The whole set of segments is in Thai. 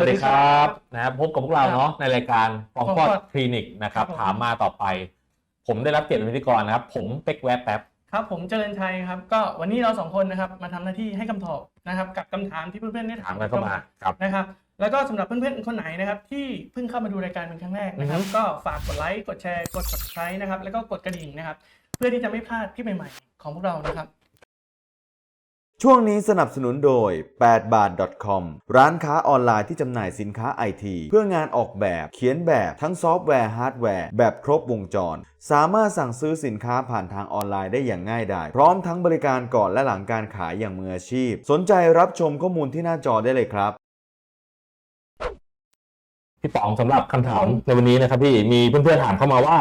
วัสดีครับนะครับพบกับพวกเราครับเนาะในรายการฟองฟอด Comfort คลินิกนะครับครับผมถามมาต่อไป ผมได้รับเกียรติเป็นพิธีกรนะครับ ผมเป็กแวบแป๊บครับ ผมเจริญชัยครับ ก็วันนี้เราสองคนนะครับมาทำหน้าที่ให้คำตอบนะครับ กับคำถามที่เพื่อนๆได้ถาถามมกันเข้ามาครับนะครับ แล้วก็สำหรับเพื่อนๆคนไหนนะครับ ที่เพิ่งเข้ามาดูรายการเป็นครั้งแรกนะครับอือฮึก็ฝากกดไลค์กดแชร์กด subscribe นะครับแล้วก็กดกระดิ่งนะครับ เพื่อที่จะไม่พลาดคลิปใหม่ๆของพวกเรานะครับ ช่วงนี้สนับสนุนโดย 8 บาท .com ร้านค้าออนไลน์ที่จำหน่ายสินค้าไอทีเพื่องานออกแบบ เขียนแบบทั้งซอฟต์แวร์ ฮาร์ดแวร์ แบบครบวงจร สามารถสั่งซื้อสินค้าผ่านทางออนไลน์ได้อย่างง่ายดาย พร้อมทั้งบริการก่อนและหลังการขายอย่างมืออาชีพ สนใจรับชมข้อมูลที่หน้าจอได้เลยครับ พี่ป๋องสำหรับคำถามในวันนี้นะครับพี่ มีเพื่อนๆถามเข้ามาว่า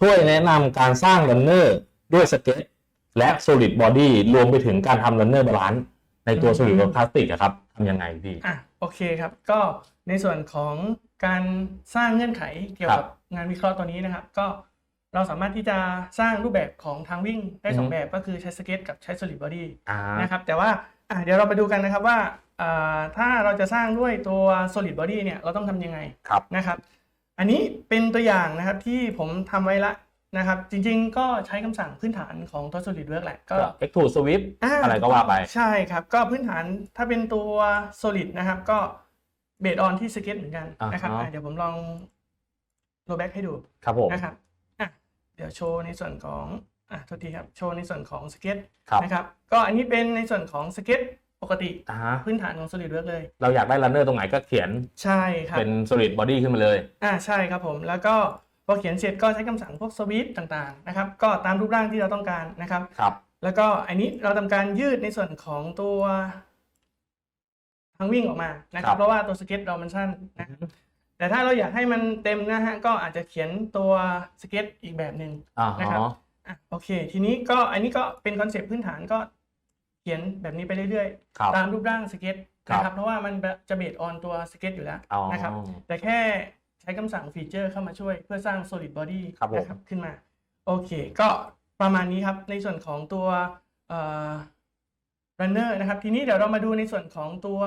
ช่วยแนะนำการสร้างรันเนอร์ด้วยสเก็ต และ solid body รวมไปถึงการทำรันเนอร์บาลานซ์ในตัว solid body พลาสติกอะครับทำยังไงพี่อะโอเคครับ ก็ในส่วนของการสร้างเงื่อนไขเกี่ยวกับงานวิเคราะห์ตัวนี้นะครับ ก็เราสามารถที่จะสร้างรูปแบบของทางวิ่งได้สองอือฮึแบบก็คือใช้สเก็ตกับใช้ solid body อ่านะครับแต่ว่าอะเดี๋ยวเรามาดูกันนะครับว่าอ่าถ้าเราจะสร้างด้วยตัว solid body เนี่ยเราต้องทำยังไงครับนะครับ อันนี้เป็นตัวอย่างนะครับที่ผมทำไว้ละ นะครับ จริงๆก็ใช้คำสั่งพื้นฐานของตัว solidwork แหละก็ก็ extrude swift าอะไรก็ว่าไป ใช่ครับ ก็พื้นฐานถ้าเป็นตัว solid นะครับก็เบสออนที่สเก็ตเหมือนกันนะครับอ่าฮะอะเดี๋ยวผมลองโรแบ็กให้ดูครับผมนะครับอะเดี๋ยวโชว์ในส่วนของอะโทษทีครับโชว์ในส่วนของสเก็ตครับนะครับก็อันนี้เป็นในส่วนของสเก็ตปกติอ่าฮะพื้นฐานของ solidwork เลย เราอยากได้รันเนอร์ตรงไหนก็เขียนใช่ครับเป็น solid body ขึ้นมาเลยอ่าใช่ครับผมแล้วก็ พอเขียนเสร็จก็ใช้คำสั่งพวกสวิตต่างๆนะครับก็ตามรูปร่างที่เราต้องการนะครับครับ แล้วก็อันนี้เราทำการยืดในส่วนของตัวทางวิ่งออกมานะคครัรับบเพราะว่าตัวสเก็ตเรามันสั้นนะครับแต่ถ้าเราอยากให้มันเต็มนะฮะก็อาจจะเขียนตัวสเก็ตอีกแบบหนึ่งอ่านะครับฮะอะโอเค ทีนี้ก็อันนี้ก็เป็นคอนเซปต์พื้นฐานก็เขียนแบบนี้ไปเรื่อยครับๆตามรูปร่างสเก็ตครับนะครับ เพราะว่ามันจะเบสออนตัวสเก็ตอยู่แล้วอ๋อนะครับ แต่แค่ใช้คำสั่งฟีเจอร์เข้ามาช่วยเพื่อสร้าง solid body ครับผมนะครับขึ้นมา โอเค ก็ประมาณนี้ครับ ในส่วนของตัวเอ่อ runner นะครับ ทีนี้เดี๋ยวเรามาดูในส่วนของตัว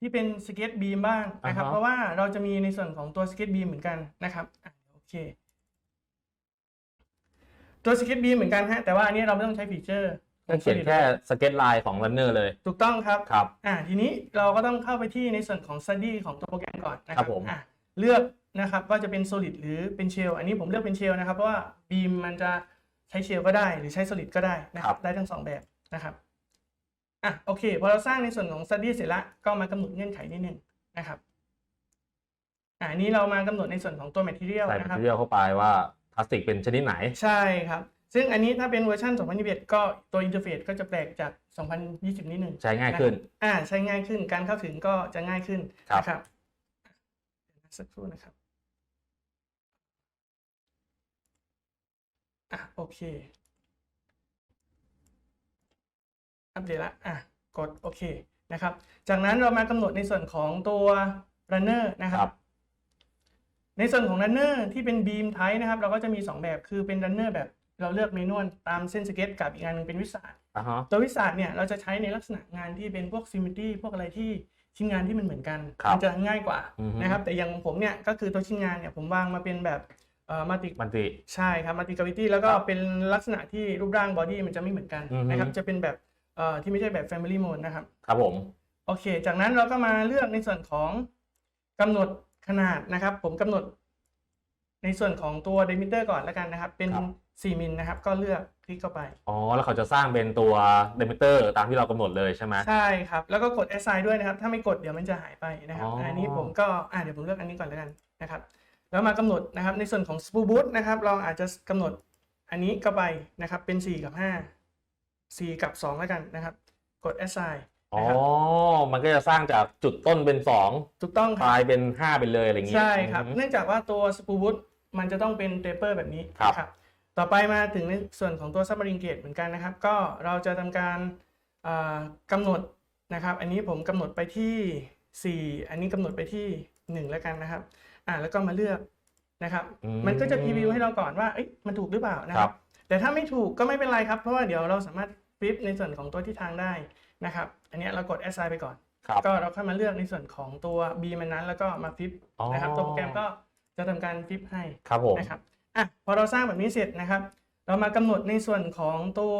ที่เป็น skate beam บ้างนะครับอ่าฮะเพราะว่าเราจะมีในส่วนของตัว skate beam เหมือนกันนะครับอะโอเค ตัว skate beam เหมือนกันฮะแต่ว่าอันนี้เราไม่ต้องใช้ฟีเจอร์ก็เขียนแค่สเก็ตไลน์ของรันเนอร์เลย ถูกต้องครับครับอ่าทีนี้เราก็ต้องเข้าไปที่ในส่วนของ study ของตัวโปรแกรมก่อนนะคครัรับบผมอะ เลือกนะครับว่าจะเป็น solid หรือเป็น shell อันนี้ผมเลือกเป็น shell นะครับเพราะว่า beam มันจะใช้ shell ก็ได้หรือใช้ solid ก็ได้นะครับได้ทั้งสองแบบนะครับอะโอเคพอเราสร้างในส่วนของ study เสร็จละก็มากำหนดเงื่อนไขนิดนึงนะครับอ่าอันนี้เรามากำหนดในส่วนของตัว material ใส่ นะครับ material เข้าไปว่าพลาสติกเป็นชนิดไหน ใช่ครับ ซึ่งอันนี้ถ้าเป็นเวอร์ชัน2021 ก็ตัวอินเทอร์เฟซก็จะแปลกจาก 2020 นิดนึงใช้ง่ายขึ้นนะครับอ่าใช้ง่ายขึ้นการเข้าถึงก็จะง่ายขึ้นครับ นะครับเดี๋ยวนะ สักครู่นะครับอะโอเค อัปเดตละอะกดโอเคนะครับ จากนั้นเรามากำหนดในส่วนของตัว runner นะคครัรับบในส่วนของ runner ที่เป็น beam type นะครับ เราก็จะมี 2 แบบคือเป็น runner แบบเราเลือกเมนวลตามเส้นสเก็ตกับอีกอันหนึงเป็นวิสาอ่าฮะตัววิสาสเนี่ยเราจะใช้ในลักษณะงานที่เป็นพวกซิม e ต r ีพวกอะไรที่ ชิ้นงานที่มันเหมือนกันครับมัจะง่ายกว่าอือฮึนะครับแต่อย่างของผมเนี่ยก็คือตัวชิ้นงานเนี่ยผมวางมาเป็นแบบเอ่อมัลติมันติใช่ครับมัลติกาวิตี้แล้วก็ครับเป็นลักษณะที่รูปร่างบอดี้มันจะไม่เหมือนกันอือฮึนะครับจะเป็นแบบเอ่อที่ไม่ใช่แบบ Family Mode นะครับ ครับผม โอเค จากนั้นเราก็มาเลือกในส่วนของกำหนดขนาดนะครับ ผมกำหนดในส่วนของตัว diameter ก่อนแล้วกันนะครับ เป็นครับ 4มิลนะครับก็เลือกคลิกเข้าไป อ๋อ แล้วเขาจะสร้างเป็นตัว diameter ตามที่เรากำหนดเลยใช่ไหม ใช่ครับ แล้วก็กด assign ด้วยนะครับ ถ้าไม่กดเดี๋ยวมันจะหายไปนะครับอ๋ออั อันนี้ผมก็อ่าเดี๋ยวผมเลือกอันนี้ก่อนแล้วกันนะครับแล้วมากำหนดนะครับในส่วนของ spool boot นะครับเราอาจจะกำหนดอันนี้เข้าไปนะครับเป็น 4 กับ 5 4 กับ 2 แล้วกันนะครับ กด assign อ๋อ นะครับมันก็จะสร้างจากจุดต้นเป็นสองถูกต้องคปรับ ลายเป็นห้าไปเลยอะไรอย่างงี้ ใช่ครับอืมเนื่องจากว่าตัว spool boot มันจะต้องเป็นเ a เปอร์แบบนี้ครับนะ ต่อไปมาถึงในส่วนของตัว submarine gate เหมือนกันนะครับ ก็เราจะทำการอ่ากำหนดนะครับ อันนี้ผมกำหนดไปที่ 4 อันนี้กำหนดไปที่ 1 แล้วกันนะครับ อ่าแล้วก็มาเลือกนะครับอืมันก็จะพรีวิวให้เราก่อนว่าเอ๊ะมันถูกหรือเปล่านะคครัรับบแต่ถ้าไม่ถูกก็ไม่เป็นไรครับ เพราะว่าเดี๋ยวเราสามารถฟลิปในส่วนของตัวที่ทางได้นะครับ อันเนี้ยเรากด assign ไปก่อนครับก็เราค่อยมาเลือกในส่วนของตัว B มันนั้น แล้วก็มาฟิปอ๋อนะครับ ตัวโปรแกรมก็จะทำการฟิปให้ครับผมนะครับ อะพอเราสร้างแบบนี้เสร็จนะครับ เรามากำหนดในส่วนของตัว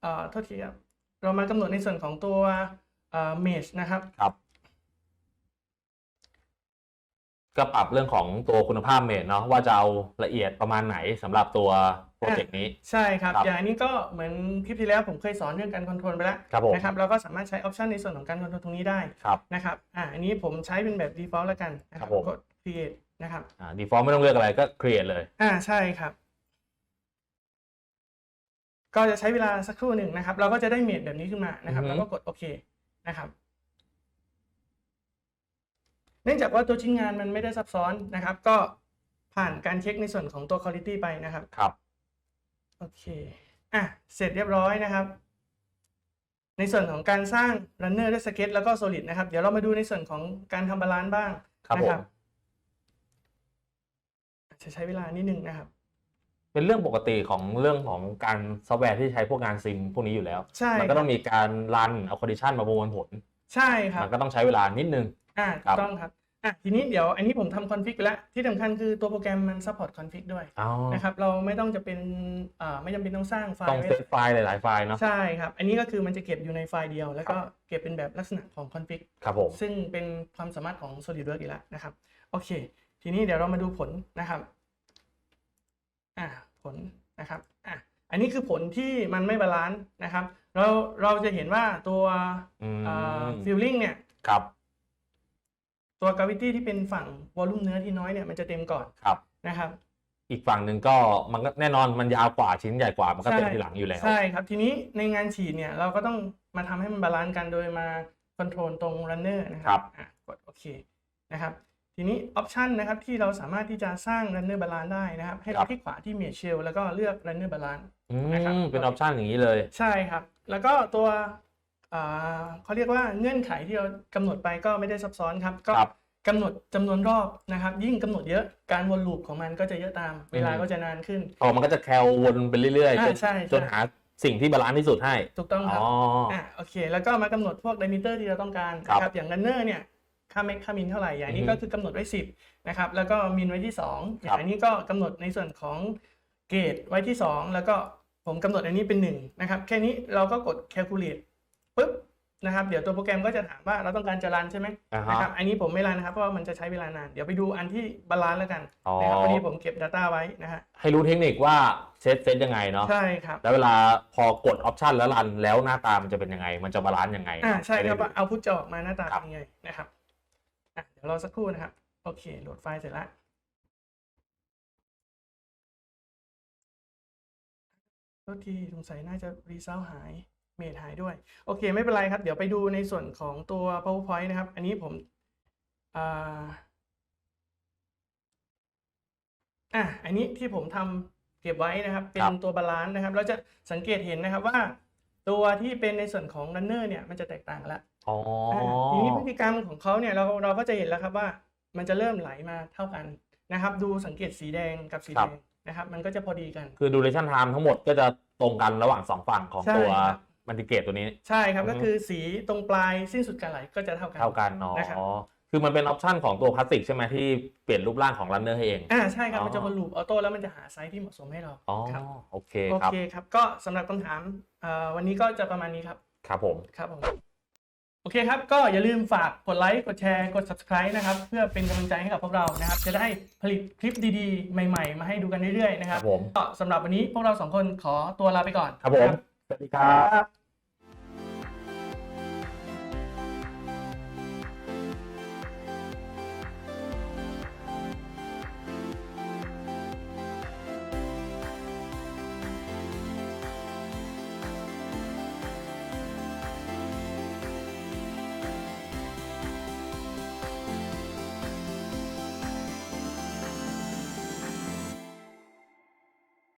เอ่อโทษทีครับเรามากำหนดในส่วนของตัวเอ่อ mesh นะครับครับก็ปรับเรื่องของตัวคุณภาพเมดเนาะว่าจะเอาละเอียดประมาณไหนสำหรับตัวโปรเจกต์นี้ ใช่ครับครับอย่างอันนี้ก็เหมือนคลิปที่แล้วผมเคยสอนเรื่องการคอนโทรลไปแล้วครับผมนะครับเราก็สามารถใช้ออปชันในส่วนของการคอนโทรลตรงนี้ได้ครับนะครับอ่าอันนี้ผมใช้เป็นแบบ default แล้วกันนะคครัรับบผมกด create นะครับอ่า default ไม่ต้องเลือกอะไรก็ create เลย อ่าใช่ครับ ก็จะใช้เวลาสักครู่หนึ่งนะครับ เราก็จะได้เมดแบบนี้ขึ้นมานะครับอือฮึ แล้วก็กดโอเคนะครับ เนื่องจากว่าตัวชิ้นงานมันไม่ได้ซับซ้อนนะครับ ก็ผ่านการเช็คในส่วนของตัว quality ไปนะครับ ครับ โอเค อะ เสร็จเรียบร้อยนะครับ ในส่วนของการสร้าง runner ด้วย sketch แล้วก็ solid นะครับ เดี๋ยวเรามาดูในส่วนของการทำบาลานซ์บ้างครับนะผม จะใช้เวลานิดนึงนะครับ เป็นเรื่องปกติของเรื่องของการซอฟต์แวร์ที่ใช้พวกงานซิมพวกนี้อยู่แล้ว ใช่ มันก็ต้องมีการรันเอาคอนดิชันมาประมวลผล ใช่ครับ มันก็ต้องใช้เวลานิดนึง อ่าครัถูบกต้องครับอะทีนี้เดี๋ยวอันนี้ผมทำคอนฟิกไปแล้ว ที่สำคัญคือตัวโปรแกรมมัน support config ด้วยอ๋อนะครับเราไม่ต้องจะเป็นอ่าไม่จำเป็นต้องสร้างไฟต้องล์ไว้เซฟไฟล์หลายๆไฟล์เนาะใช่ครับ อันนี้ก็คือมันจะเก็บอยู่ในไฟล์เดียว แล้วก็เก็บเป็นแบบลักษณะของคอนฟิกครับผมซึ่งเป็นความสามารถของ SolidWorks อีกแล้วนะครับ โอเค ทีนี้เดี๋ยวเรามาดูผลนะครับอ่าผลนะครับอะอันนี้คือผลที่มันไม่บาลานซ์นะครับ เราเราจะเห็นว่าตัวอืมฟิลลิ่งเนี่ยครับตัว gravity ที่เป็นฝั่งวอลลุ่มเนื้อที่น้อยเนี่ยมันจะเต็มก่อนครับนะครับ อีกฝั่งหนึ่งก็มันก็แน่นอนมันยาวกว่าชิ้นใหญ่กว่ามันก็เต็มใช่ทีหลังอยู่แล้วใช่ครับทีนี้ในงานฉีดเนี่ยเราก็ต้องมาทำให้มันบาลานซ์กันโดยมาคอนโทรลตรง runner นะคครัรับอะกดโอเคนะครับ ทีนี้ออปชันนะครับที่เราสามารถที่จะสร้าง runner balance ได้นะครับ ให้ครัเราบคลิกขวาที่ mesh shell แล้วก็เลือก runner balance อืนะครับมเป็นออปชันอย่างนี้เลย ใช่ครับ แล้วก็ตัวอ่าเขาเรียกว่าเงื่อนไขที่เรากำหนดไปก็ไม่ได้ซับซ้อนครับ ก็ครับกำหนดจำนวนรอบนะครับ ยิ่งกำหนดเยอะการวนลูปของมันก็จะเยอะตาม เวลาอืมก็จะนานขึ้นพอมันก็จะแคลวนไปเรื่อยๆอ่าจนใช่ใช่จนหาสิ่งที่บาลานซ์ที่สุดให้ ถูกต้องคอ๋รับออะโอเค แล้วก็มากำหนดพวก diameter ที่เราต้องการครับนะครับอย่าง runner เนี่ย ค่า max ค่า min เท่าไหร่อย่างนี้อือฮึก็คือกำหนดไว้ 10นะครับแล้วก็ min ไว้ที่ 2อครัย่างบอันนี้ก็กำหนดในส่วนของเกรดไว้ที่ 2 แล้วก็ผมกำหนดอันนี้เป็น 1 นะครับ แค่นี้เราก็กด calculate ปุ๊บนะครับเดี๋ยวตัวโปรแกรมก็จะถามว่าเราต้องการจะรันใช่ไหมอ่าฮะนะครับอันนี้ผมไม่รันนะครับเพราะว่ามันจะใช้เวลานาน เดี๋ยวไปดูอันที่บาลานซ์แล้วกันอ๋อนะครับวันนี้ผมเก็บ Data ไว้นะฮะให้รู้เทคนิคว่าเซตเซตยังไงเนาะใช่ครับแล้วเวลาพอกดออปชันแล้วรันแล้วหน้าตามันจะเป็นยังไง มันจะบาลานซ์ยังไงอ่าใช่ครับห้ได้ว่าเอาพุทจะออกมาหน้าตาครับเป็นยังไงนะครับ อะเดี๋ยวรอสักครู่นะครับ โอเค โหลดไฟล์เสร็จแล้วโทษทีสงสัยน่าจะรีเซลหายเมดหายด้วย โอเค ไม่เป็นไรครับ เดี๋ยวไปดูในส่วนของตัว powerpoint นะครับ อันนี้ผมอ่าอะอันนี้ที่ผมทำเก็บไว้นะครับ เป็นครับตัวบาลานซ์นะครับ เราจะสังเกตเห็นนะครับว่า ตัวที่เป็นในส่วนของ runner เนี่ยมันจะแตกต่างกันละ อ๋อออ่าทีนี้พฤติกรรมของเขาเนี่ยเราเราก็จะเห็นแล้วครับว่า มันจะเริ่มไหลมาเท่ากันนะครับ ดูสังเกตสีแดงกับสีครัแดบงนะครับ มันก็จะพอดีกัน คือ duration time ทั้งหมดก็จะตรงกันระหว่างสองฝั่งของใช่ตัวครับ มันติเกตตัวนี้ ใช่ครับอือฮึ ก็คือสีตรงปลายสิ้นสุดการไหลก็จะเท่ากัน เท่ากันเนาะนะครับ คือมันเป็นออปชันของตัวพลาสติกใช่ไหมที่เปลี่ยนรูปร่างของรันเนอร์ให้เอง อ่าใช่ครับอ๋อ มันจะวนลูปออโต้แล้วมันจะหาไซส์ที่เหมาะสมให้เราอ๋อ ครับโอเคโอครับ เคครับก็สำหรับคำถามเอ่อวันนี้ก็จะประมาณนี้ครับครับผม ครับผม โอเคครับ ก็อย่าลืมฝากกดไลค์ กดแชร์ กด subscribe นะครับ เพื่อเป็นกำลังใจให้กับพวกเรานะครับ จะได้ผลิตคลิปดีๆ ใหม่ๆ มาให้ดูกันเรื่อยๆ นะคครัรับบผม ก็สำหรับวันนี้พวกเราสองคนขอตัวลาไปก่อนครับผม สวัสดีครับครับ